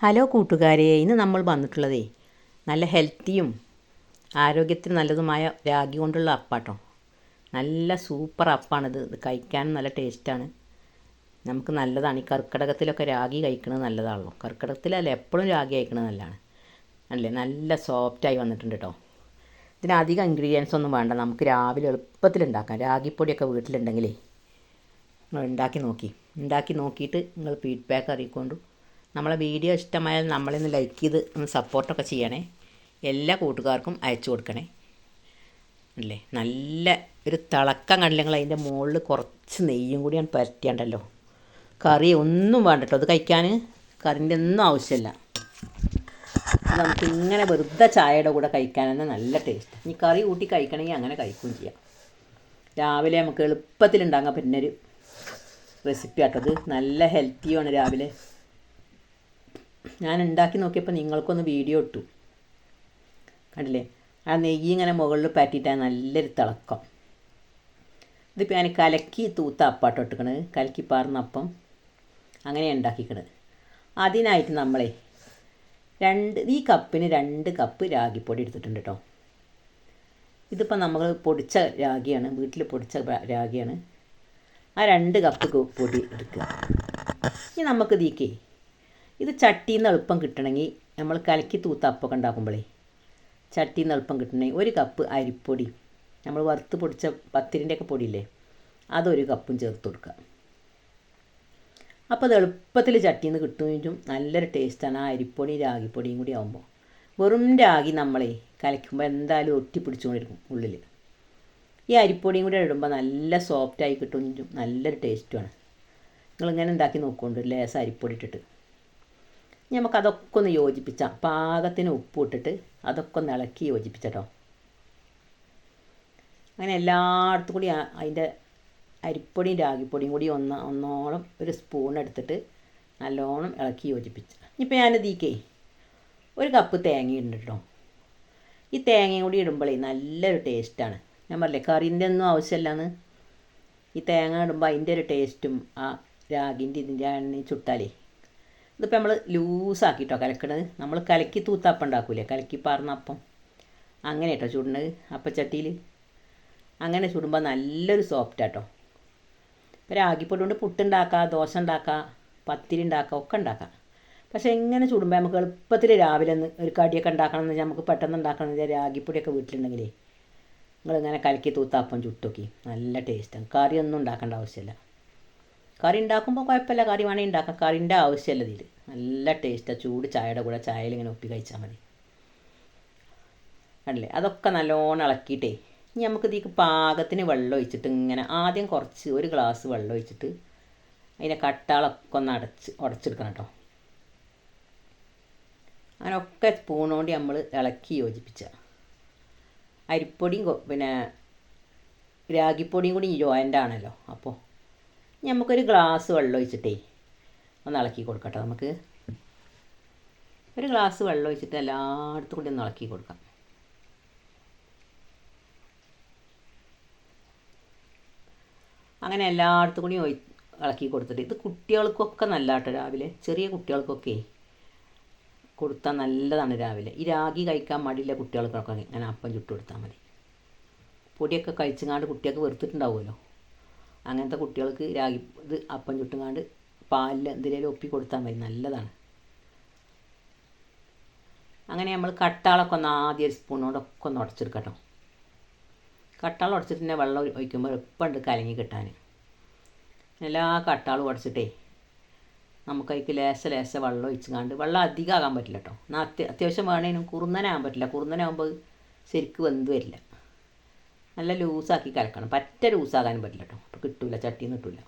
Hello കൂട്ടുകാരെ ഇന്ന് നമ്മൾ വന്നിട്ടുള്ളതേ നല്ല ഹെൽത്തിയും ആരോഗ്യത്തിന് നല്ലതുമായ രാഗി കൊണ്ടുള്ള അപ്പാട്ടോ. നല്ല സൂപ്പർ അപ്പാണിത്. ഇത് കഴിക്കാനും നല്ല ടേസ്റ്റാണ്. നമുക്ക് നല്ലതാണ്. ഈ കർക്കിടകത്തിലൊക്കെ രാഗി കഴിക്കുന്നത് നല്ലതാണല്ലോ. കർക്കിടകത്തിലല്ല എപ്പോഴും രാഗി കഴിക്കുന്നത് നല്ലതാണ്. അല്ലേ? നല്ല സോഫ്റ്റായി വന്നിട്ടുണ്ട് കേട്ടോ ഇതിന് അധികം ഇൻഗ്രീഡിയൻസ് ഒന്നും വേണ്ട. നമുക്ക് രാവിലെ എളുപ്പത്തിൽ ഉണ്ടാക്കാം. രാഗിപ്പൊടിയൊക്കെ വീട്ടിലുണ്ടെങ്കിലേ നിങ്ങൾ ഉണ്ടാക്കി നോക്കി. ഉണ്ടാക്കി നോക്കിയിട്ട് നിങ്ങൾ ഫീഡ്ബാക്ക് അറിയിക്കൊണ്ടു നമ്മളെ വീഡിയോ ഇഷ്ടമായാൽ നമ്മളൊന്ന് ലൈക്ക് ചെയ്ത് ഒന്ന് സപ്പോർട്ടൊക്കെ ചെയ്യണേ. എല്ലാ കൂട്ടുകാർക്കും അയച്ചു കൊടുക്കണേ. അല്ലേ? നല്ല ഒരു തിളക്കം കണ്ടില്ലെങ്കിൽ അതിന്റെ മുകളിൽ കുറച്ച് നെയ്യും കൂടി ഞാൻ പരത്തിയാണ്ടല്ലോ. കറി ഒന്നും വേണ്ടട്ടോ. അത് കഴിക്കാൻ കറിന്റെ ഒന്നും ആവശ്യമില്ല. നമുക്ക് ഇങ്ങനെ വെറുതെ ചായയുടെ കൂടെ കഴിക്കാൻ തന്നെ നല്ല ടേസ്റ്റ് ഇനി കറി കൂട്ടി കഴിക്കണമെങ്കിൽ അങ്ങനെ കഴിക്കുകയും ചെയ്യാം. രാവിലെ നമുക്ക് എളുപ്പത്തിൽ ഉണ്ടാക്കാൻ പിന്നെ ഒരു റെസിപ്പി ആട്ടത് നല്ല ഹെൽത്തിയാണ് രാവിലെ. ഞാൻ ഉണ്ടാക്കി നോക്കിയപ്പോൾ നിങ്ങൾക്കൊന്ന് വീഡിയോ ഇട്ടു. കണ്ടില്ലേ? ആ നെയ്യ് ഇങ്ങനെ മുകളിൽ പാറ്റിയിട്ടാണ് നല്ലൊരു തിളക്കം. ഇതിപ്പോൾ ഞാൻ കലക്കി തൂത്ത അപ്പാട്ടോ ഇട്ടിക്കണത് കലക്കി പാർന്ന അപ്പം അങ്ങനെ ഉണ്ടാക്കിക്കണത് അതിനായിട്ട് നമ്മളെ രണ്ട് ഈ കപ്പിന് രണ്ട് കപ്പ് രാഗിപ്പൊടി എടുത്തിട്ടുണ്ട് കേട്ടോ ഇതിപ്പോൾ നമ്മൾ പൊടിച്ച രാഗിയാണ് വീട്ടിൽ പൊടിച്ച രാഗിയാണ്. ആ രണ്ട് കപ്പ് പൊടി എടുക്കുക. ഇനി നമുക്ക് ഇതിക്കേ ഇത് ചട്ടിയിൽ നിന്ന് എളുപ്പം കിട്ടണമെങ്കിൽ നമ്മൾ കലക്കി തൂത്ത അപ്പൊക്കെ ഉണ്ടാക്കുമ്പോഴേ ചട്ടിയിൽ നിന്ന് എളുപ്പം കിട്ടണമെങ്കിൽ ഒരു കപ്പ് അരിപ്പൊടി നമ്മൾ വറുത്ത് പൊടിച്ച പത്തിരിന്റെയൊക്കെ പൊടിയില്ലേ അതൊരു കപ്പും ചേർത്ത് കൊടുക്കുക അപ്പോൾ അത് എളുപ്പത്തിൽ ചട്ടിയിൽ നിന്ന് കിട്ടുമെങ്കിലും നല്ലൊരു ടേസ്റ്റാണ് ആ അരിപ്പൊടി രാഗിപ്പൊടിയും കൂടി ആകുമ്പോൾ വെറും രാഗി നമ്മളെ കലക്കുമ്പോൾ എന്തായാലും ഒട്ടി പിടിച്ചുകൊണ്ടിരിക്കും ഉള്ളിൽ ഈ അരിപ്പൊടിയും കൂടി ഇടുമ്പോൾ നല്ല സോഫ്റ്റായി കിട്ടുമെങ്കിലും നല്ലൊരു ടേസ്റ്റുമാണ് നിങ്ങളിങ്ങനെ ഉണ്ടാക്കി നോക്കുന്നുണ്ട് ലേസ് അരിപ്പൊടി ഇട്ടിട്ട്. നമുക്കതൊക്കെ ഒന്ന് യോജിപ്പിച്ചാൽ പാകത്തിന് ഉപ്പ് ഇട്ടിട്ട് അതൊക്കെ ഒന്ന് ഇളക്കി യോജിപ്പിച്ചട്ടോ. അങ്ങനെ എല്ലായിടത്തും കൂടി അതിന്റെ അരിപ്പൊടിയും രാഗിപ്പൊടിയും കൂടി ഒന്ന് ഒന്നോളം ഒരു സ്പൂൺ എടുത്തിട്ട് നല്ലോണം ഇളക്കി യോജിപ്പിച്ച്. ഇപ്പം ഞാനിതീക്കേ ഒരു കപ്പ് തേങ്ങ കേട്ടോ. ഈ തേങ്ങയും കൂടി ഇടുമ്പോഴേ നല്ലൊരു ടേസ്റ്റാണ് ഞാൻ പറഞ്ഞില്ലേ കറിന്റെ ഒന്നും ആവശ്യമില്ലാന്ന്. ഈ തേങ്ങ ഇടുമ്പോൾ അതിന്റെ ഒരു ടേസ്റ്റും ആ രാഗിന്റെ ഇതിന്റെ എണ്ണയും ചുട്ടാലേ ഇതിപ്പോൾ നമ്മൾ ലൂസാക്കിയിട്ടോ കലക്കണത്. നമ്മൾ കലക്കി തൂത്തപ്പം ഉണ്ടാക്കൂലേ? കലക്കി പാർന്ന അപ്പം. അങ്ങനെ കേട്ടോ ചുടുന്നത് അപ്പച്ചട്ടിയിൽ അങ്ങനെ ചുടുമ്പോൾ നല്ലൊരു സോഫ്റ്റ് ആട്ടോ. ഇപ്പോൾ രാഗിപ്പൊടി കൊണ്ട് പുട്ടുണ്ടാക്കാം ദോശ ഉണ്ടാക്കാം പത്തിരി ഉണ്ടാക്കാം ഒക്കെ ഉണ്ടാക്കാം പക്ഷേ എങ്ങനെ ചുടുമ്പോൾ നമുക്ക് എളുപ്പത്തിൽ രാവിലെ ഒന്ന് ഒരു കടിയൊക്കെ ഉണ്ടാക്കണം എന്ന് വെച്ചാൽ നമുക്ക് പെട്ടെന്ന് ഉണ്ടാക്കണം എന്ന് വെച്ചാൽ രാഗിപ്പൊടിയൊക്കെ വീട്ടിലുണ്ടെങ്കിലേ നിങ്ങളിങ്ങനെ കലക്കി തൂത്താപ്പം ചുട്ടോക്കി. നല്ല ടേസ്റ്റാണ് കറിയൊന്നും ഉണ്ടാക്കേണ്ട ആവശ്യമില്ല കറി ഉണ്ടാക്കുമ്പോൾ കുഴപ്പമില്ല. കറി വേണമെങ്കിൽ ഉണ്ടാക്കാം. കറിന്റെ ആവശ്യമില്ല ഇതിൽ നല്ല ടേസ്റ്റാണ് ചൂട് ചായയുടെ കൂടെ ചായയിൽ ഇങ്ങനെ ഒപ്പി കഴിച്ചാൽ മതി. കണ്ടില്ലേ അതൊക്കെ നല്ലോണം ഇളക്കിയിട്ടേ ഇനി നമുക്ക് ഇതിക്ക് പാകത്തിന് വെള്ളം ഒഴിച്ചിട്ട് ഇങ്ങനെ ആദ്യം കുറച്ച് ഒരു ഗ്ലാസ് വെള്ളം ഒഴിച്ചിട്ട് അതിന്റെ കട്ടാളൊക്കെ ഒന്ന് അടച്ച് ഉടച്ചെടുക്കണം കേട്ടോ. അങ്ങനൊക്കെ സ്പൂണോണ്ടി നമ്മൾ ഇളക്കി യോജിപ്പിച്ച. അരിപ്പൊടിയും പിന്നെ രാഗിപ്പൊടിയും കൂടി ജോയിന്റ് ആണല്ലോ. അപ്പോൾ നമുക്കൊരു ഗ്ലാസ് വെള്ളം ഒഴിച്ചിട്ടേ ഒന്ന് ഇളക്കി കൊടുക്കട്ടെ നമുക്ക്. ഒരു ഗ്ലാസ് വെള്ളം ഒഴിച്ചിട്ട് എല്ലായിടത്തും കൂടി ഒന്ന് ഇളക്കി കൊടുക്കാം. അങ്ങനെ എല്ലായിടത്തും കൂടി ഇളക്കി കൊടുത്തിട്ട് ഇത് കുട്ടികൾക്കൊക്കെ നല്ല കേട്ടോ രാവിലെ. ചെറിയ കുട്ടികൾക്കൊക്കെ കൊടുത്താൽ നല്ലതാണ് രാവിലെ. ഈ രാഗി കഴിക്കാൻ മടിയില്ല കുട്ടികൾക്കൊക്കെ. ഇങ്ങനെ അപ്പം ചുട്ട് കൊടുത്താൽ മതി. പൊടിയൊക്കെ കഴിച്ചങ്ങാണ്ട് കുട്ടികൾക്ക് വെറുത്തിട്ടുണ്ടാവുമല്ലോ. അങ്ങനത്തെ കുട്ടികൾക്ക് രാഗി ഇത് അപ്പം ചുട്ടുങ്ങാണ്ട് പാലിൽ എന്തിനേലും ഒപ്പി കൊടുത്താൽ മതി. നല്ലതാണ്. അങ്ങനെ നമ്മൾ കട്ടാളൊക്കെ ഒന്ന് ആദ്യ ഒരു സ്പൂണോടൊക്കെ ഒന്ന് ഉടച്ചെടുക്കട്ടോ കട്ടാളം ഉടച്ചിട്ട് തന്നെ വെള്ളം ഒഴിക്കുമ്പോൾ എളുപ്പമുണ്ട് കലങ്ങി കിട്ടാൻ എല്ലാ കട്ടാളും ഉടച്ചിട്ടേ നമുക്ക് അതിക്ക് ലേശ ലേശ വെള്ളം ഒഴിച്ചുകാണ്ട് വെള്ളം അധികം ആകാൻ പറ്റില്ല കേട്ടോ. എന്നാൽ അത്യ അത്യാവശ്യം വേണേനും കുറുന്നനാകാൻ പറ്റില്ല. കുറുന്നനാകുമ്പോൾ ശരിക്ക് വെന്ത് വരില്ല. നല്ല ലൂസാക്കി കലക്കണം. പറ്റ ലൂസാകാനും പറ്റില്ല കേട്ടോ അപ്പോൾ കിട്ടില്ല ചട്ടിയിൽ നിന്ന് കിട്ടില്ല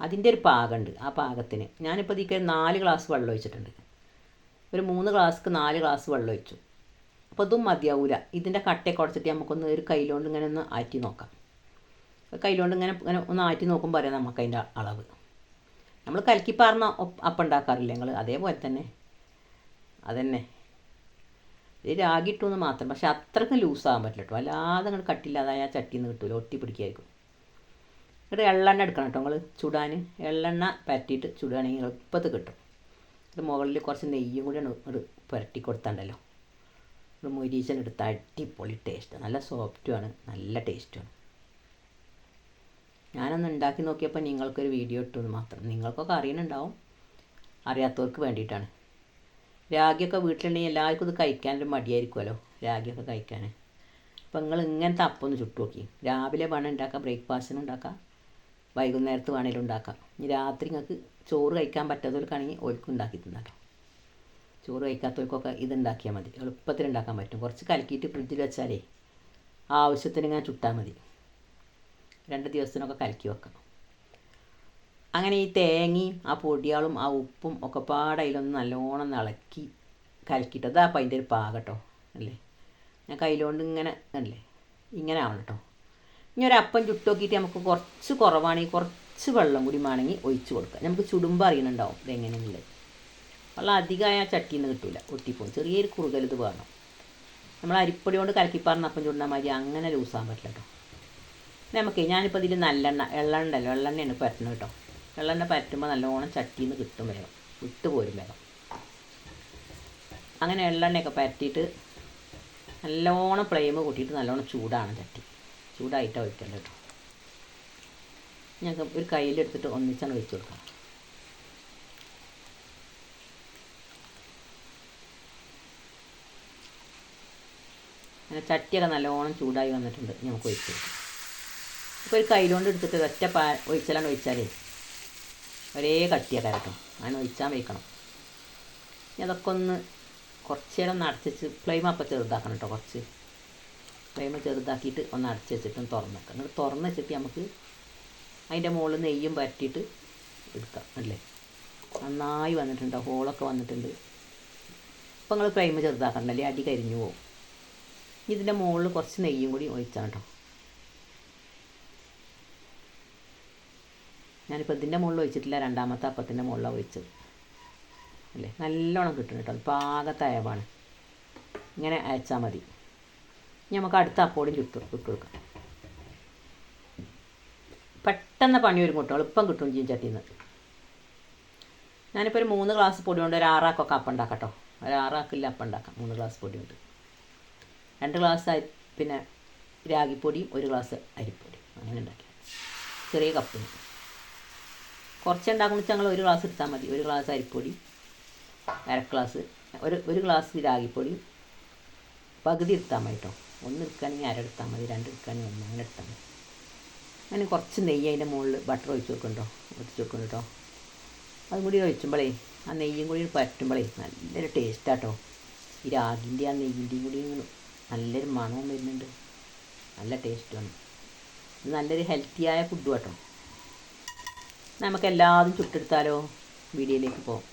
അതിന്റെ ഒരു പാകമുണ്ട് ആ പാകത്തിന്. ഞാനിപ്പോൾ ഇതിക്ക് നാല് ഗ്ലാസ് വെള്ളം ഒഴിച്ചിട്ടുണ്ട്. ഒരു മൂന്ന് ഗ്ലാസ്ക്ക് നാല് ഗ്ലാസ് വെള്ളം ഒഴിച്ചു. അപ്പോൾ ഇതും മതിയാവില്ല ഇതിന്റെ കട്ടയൊക്കെ ഉടച്ചിട്ട് നമുക്കൊന്ന് ഒരു കയ്യിലോണ്ട് ഇങ്ങനെ ഒന്ന് ആറ്റി നോക്കാം. കയ്യിലോണ്ട് ഇങ്ങനെ ഇങ്ങനെ ഒന്ന് ആറ്റി നോക്കുമ്പോൾ അറിയാം നമുക്ക് അതിന്റെ അളവ്. നമ്മൾ കലക്കി പാർന്ന അപ്പം ഉണ്ടാക്കാറില്ല ഞങ്ങൾ അതേപോലെ തന്നെ. അതന്നെ. ഇത് രാഗി ഇട്ടുമെന്ന് മാത്രം. പക്ഷെ അത്രയ്ക്ക് ലൂസാകാൻ പറ്റില്ല കേട്ടോ അല്ലാതെ അങ്ങോട്ട് കട്ടില്ലാതായ ആ ചട്ടിയിൽ നിന്ന് കിട്ടില്ല ഒട്ടി പിടിക്കായിരിക്കും. എന്നിട്ട് എള്ളെണ്ണ എടുക്കണം കേട്ടോ നിങ്ങൾ ചുടാൻ. എള്ളെണ്ണ പറ്റിയിട്ട് ചുടുകയാണെങ്കിൽ എളുപ്പത്തിൽ കിട്ടും. ഇത് മുകളിൽ കുറച്ച് നെയ്യും കൂടി ഒരു പുരട്ടി കൊടുത്താണ്ടല്ലോ. ഒരു മുരീശൻ എടുത്ത് അടിപൊളി ടേസ്റ്റ് നല്ല സോഫ്റ്റുമാണ് നല്ല ടേസ്റ്റുമാണ് ഞാനൊന്ന് ഉണ്ടാക്കി നോക്കിയപ്പോൾ നിങ്ങൾക്കൊരു വീഡിയോ ഇട്ടു മാത്രം. നിങ്ങൾക്കൊക്കെ അറിയണുണ്ടാവും. അറിയാത്തവർക്ക് വേണ്ടിയിട്ടാണ്. രാഗിയൊക്കെ വീട്ടിലുണ്ടെങ്കിൽ എല്ലാവർക്കും ഇത് കഴിക്കാനൊരു മടിയായിരിക്കുമല്ലോ രാഗിയൊക്കെ കഴിക്കാൻ അപ്പോൾ നിങ്ങൾ ഇങ്ങനത്തെ അപ്പം ഒന്ന് ചുട്ടു നോക്കി. രാവിലെ വേണം ഉണ്ടാക്കാം ബ്രേക്ക്ഫാസ്റ്റിന് ഉണ്ടാക്കാം വൈകുന്നേരത്ത് വേണേലും ഉണ്ടാക്കാം. ഇനി രാത്രി നിങ്ങൾക്ക് ചോറ് കഴിക്കാൻ പറ്റാത്തവർക്കാണെങ്കിൽ ഒഴുക്ക് ഉണ്ടാക്കിയിട്ടുണ്ടാക്കാം ചോറ് കഴിക്കാത്തവർക്കൊക്കെ ഇത് ഉണ്ടാക്കിയാൽ മതി എളുപ്പത്തിൽ ഉണ്ടാക്കാൻ പറ്റും. കുറച്ച് കലക്കിയിട്ട് ഫ്രിഡ്ജിൽ വെച്ചാലേ ആവശ്യത്തിന് ഇങ്ങനെ ചുട്ടാൽ മതി. രണ്ട് ദിവസത്തിനൊക്കെ കലക്കി വെക്കാം അങ്ങനെ ഈ തേങ്ങയും ആ പൊടിയാളും ആ ഉപ്പും ഒക്കെ പാടെ അതിലൊന്ന് നല്ലോണം ഇളക്കി കലക്കിയിട്ട് അതാ അപ്പം അതിന്റെ ഒരു പാകട്ടോ അല്ലേ? ഞാൻ കയ്യിലോണ്ട് ഇങ്ങനെ അല്ലേ? ഇങ്ങനെ ആവണം കേട്ടോ. ഇനി ഒരു അപ്പം ചുട്ട് നമുക്ക് കുറച്ച് കുറവാണെങ്കിൽ കുറച്ച് വെള്ളം കൂടി വേണമെങ്കിൽ ഒഴിച്ച് കൊടുക്കാം. നമുക്ക് ചുടുമ്പോൾ അറിയണുണ്ടാവും ഇതെങ്ങനെയുള്ളത് വെള്ളം അധികമായ ചട്ടിയിൽ നിന്ന് കിട്ടില്ല ഒട്ടിപ്പോകും ചെറിയൊരു കുറുകൽ ഇത് വേണം. നമ്മൾ അരിപ്പൊടി കൊണ്ട് കലക്കിപ്പാറുന്ന അപ്പം ചുടുന്ന മാതിരി അങ്ങനെ ലൂസാൻ പറ്റില്ല കേട്ടോ. നമുക്ക് ഞാനിപ്പോൾ ഇതിൽ നല്ലെണ്ണ എള്ളെണ്ണ ഉണ്ടല്ലോ എള്ളെണ്ണയാണ് പറ്റണം കേട്ടോ. എള്ളെണ്ണ പറ്റുമ്പോൾ നല്ലോണം ചട്ടിയിൽ നിന്ന് കിട്ടും വേഗം. വിട്ട് പോരും വേഗം. അങ്ങനെ എള്ളെണ്ണയൊക്കെ പരത്തിയിട്ട് നല്ലോണം ഫ്ലെയിം കൂട്ടിയിട്ട് നല്ലോണം ചൂടാണ് ചട്ടി. ചൂടായിട്ടാണ് ഒഴിക്കേണ്ടത് കേട്ടോ. ഞങ്ങൾക്ക് ഒരു കയ്യിലെടുത്തിട്ട് ഒന്നിച്ചാണ് ഒഴിച്ചു കൊടുക്കണം. അങ്ങനെ ചട്ടിയൊക്കെ നല്ലോണം ചൂടായി വന്നിട്ടുണ്ട്. നമുക്ക് ഒഴിച്ചു കൊടുക്കാം. ഇപ്പോൾ ഒരു കയ്യിലോണ്ട് എടുത്തിട്ട് ഒറ്റ പാ ഒഴിച്ചാലാണ് ഒഴിച്ചാലേ ഒരേ കട്ടിയൊക്കെ കരക്കണം അങ്ങനെ ഒഴിച്ചാൽ വയ്ക്കണം. ഇനി അതൊക്കെ ഒന്ന് കുറച്ച് നേരം ഒന്ന് ഫ്ലെയിം അപ്പം ചെറുതാക്കണം കേട്ടോ കുറച്ച്. ഫ്ലെയിം ചെറുതാക്കിയിട്ട് ഒന്ന് അടച്ച് വെച്ചിട്ട് തുറന്ന് വെക്കാം. എന്നിട്ട് തുറന്ന് വെച്ചിട്ട് നമുക്ക് അതിന്റെ മുകളിൽ നെയ്യും പരട്ടിയിട്ട് എടുക്കാം അല്ലേ? നന്നായി വന്നിട്ടുണ്ട്. ഹോളൊക്കെ വന്നിട്ടുണ്ട്. ഇപ്പം നിങ്ങൾ ഫ്ലെയിം ചെറുതാക്കണ്ടല്ലേ അടി കരിഞ്ഞു പോകും. ഇതിന്റെ മുകളിൽ കുറച്ച് നെയ്യും കൂടി ഒഴിച്ചാണ് കേട്ടോ. ഞാനിപ്പോൾ ഇതിന്റെ മുകളിൽ ഒഴിച്ചിട്ടില്ല രണ്ടാമത്തെ അപ്പത്തിന്റെ മുകളിലാണ് ഒഴിച്ചത് അല്ലേ? നല്ലോണം കിട്ടും. കേട്ടോ പാകത്തെ അയവാണ്. ഇങ്ങനെ അയച്ചാൽ മതി. ഇനി നമുക്ക് അടുത്ത അപ്പോടും ചുട്ട് ഇട്ട് കൊടുക്കാം. പെട്ടെന്ന് പണി വരും കേട്ടോ. എളുപ്പം കിട്ടും ചെയ്യും ചട്ടിയിൽ നിന്ന് ഞാനിപ്പോൾ ഒരു മൂന്ന് ഗ്ലാസ് പൊടി കൊണ്ട് ഒരു ആറാക്കൊക്കെ അപ്പം ഉണ്ടാക്കാം കേട്ടോ ഒരു ആറാക്കില്ല അപ്പം ഉണ്ടാക്കാം. മൂന്ന് ഗ്ലാസ് പൊടി കൊണ്ട്. രണ്ട് ഗ്ലാസ് അരി പിന്നെ രാഗിപ്പൊടിയും ഒരു ഗ്ലാസ് അരിപ്പൊടി അങ്ങനെ ഉണ്ടാക്കി ചെറിയ കപ്പിന്. കുറച്ച് ഉണ്ടാക്കുന്ന വെച്ചാൽ ഞങ്ങൾ ഒരു ഗ്ലാസ് എടുത്താൽ മതി. ഒരു ഗ്ലാസ് അരിപ്പൊടി അര ഗ്ലാസ് ഒരു ഒരു ഗ്ലാസ് രാഗിപ്പൊടി. പകുതി എടുത്താൽ മതി കേട്ടോ ഒന്ന് എടുക്കുകയാണെങ്കിൽ അര എടുത്താൽ മതി രണ്ട് എടുക്കുകയാണെങ്കിൽ ഒന്ന് അങ്ങനെ എടുത്താൽ മതി. അങ്ങനെ കുറച്ച് നെയ്യ് അതിന്റെ മുകളിൽ ബട്ടർ ഒഴിച്ച് വെക്കുന്നുണ്ടോ ഒഴിച്ച് വെക്കുന്നു കേട്ടോ അതും കൂടി ഒഴിച്ചുമ്പോഴേ ആ നെയ്യും കൂടി പറ്റുമ്പോഴേ നല്ലൊരു ടേസ്റ്റാട്ടോ ഈ രാഗിന്റെ ആ നെയ്യിന്റെയും കൂടി നല്ലൊരു മണവും വരുന്നുണ്ട്. നല്ല ടേസ്റ്റുമാണ് നല്ലൊരു ഹെൽത്തിയായ ഫുഡ് കേട്ടോ നമുക്ക് എല്ലാതും ചുട്ടെടുത്താലോ? വീഡിയോയിലേക്ക് പോകാം.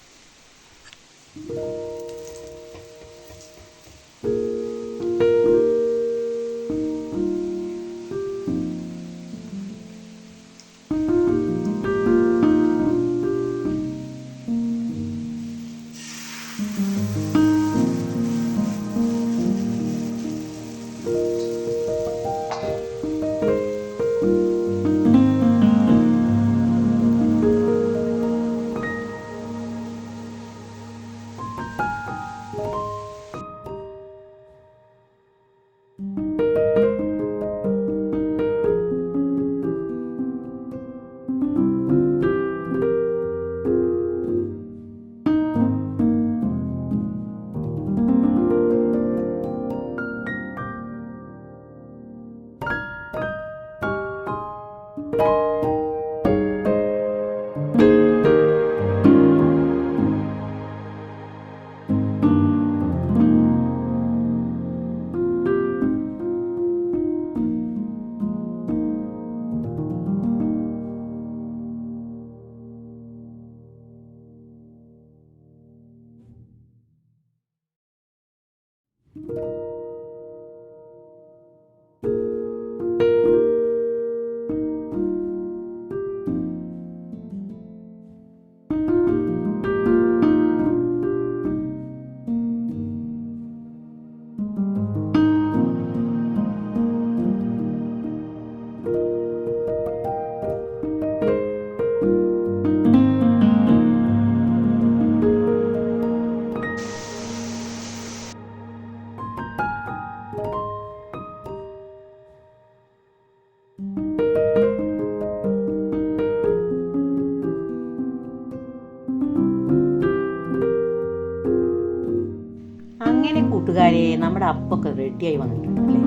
കൂട്ടുകാരെ നമ്മുടെ അപ്പൊക്കെ റെഡിയായി വന്നിട്ടുണ്ട് അല്ലേ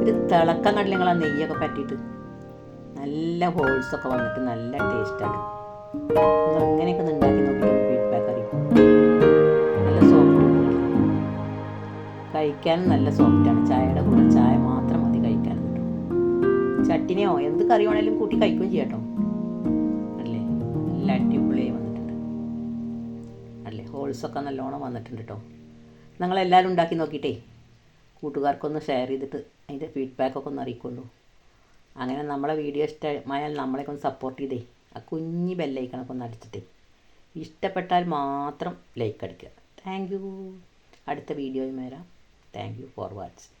ഒരു തിളക്കം കണ്ടില്ല നിങ്ങൾ ആ നെയ്യൊക്കെ പറ്റിയിട്ട്. നല്ല ഹോൾസൊക്കെ വന്നിട്ട് നല്ല ടേസ്റ്റാണ് നിങ്ങൾ അങ്ങനെയൊക്കെ ഉണ്ടാക്കി നോക്കിയിട്ട് ഫീഡ്ബാക്ക് അറിയിക്കും. നല്ല സോഫ്റ്റ് കഴിക്കാനും നല്ല സോഫ്റ്റാണ് ചായയുടെ കൂടെ ചായ മാത്രം മതി കഴിക്കാൻ ചട്ടിനിയോ എന്ത് കറി വേണേലും കൂട്ടി കഴിക്കുകയും ചെയ്യട്ടോ അല്ലേ? നല്ല അടിപൊളിയായി വന്നിട്ടുണ്ട്. അല്ലേ? ഹോൾസൊക്കെ നല്ലോണം വന്നിട്ടുണ്ട് കേട്ടോ. നിങ്ങളെല്ലാവരും ഉണ്ടാക്കി നോക്കിയിട്ടേ. കൂട്ടുകാർക്കൊന്ന് ഷെയർ ചെയ്തിട്ട് അതിന്റെ ഫീഡ്ബാക്കൊക്കെ ഒന്ന് അറിയിക്കുള്ളൂ. അങ്ങനെ നമ്മളെ വീഡിയോ ഇഷ്ടമായാൽ നമ്മളെയൊക്കെ ഒന്ന് സപ്പോർട്ട് ചെയ്തേ. ആ കുഞ്ഞി ബെല്ലൈക്കണൊക്കെ ഒന്ന് അടിച്ചിട്ടേ. ഇഷ്ടപ്പെട്ടാൽ മാത്രം ലൈക്ക് അടിക്കുക. താങ്ക് യു അടുത്ത വീഡിയോയും വരാം. Thank you for watching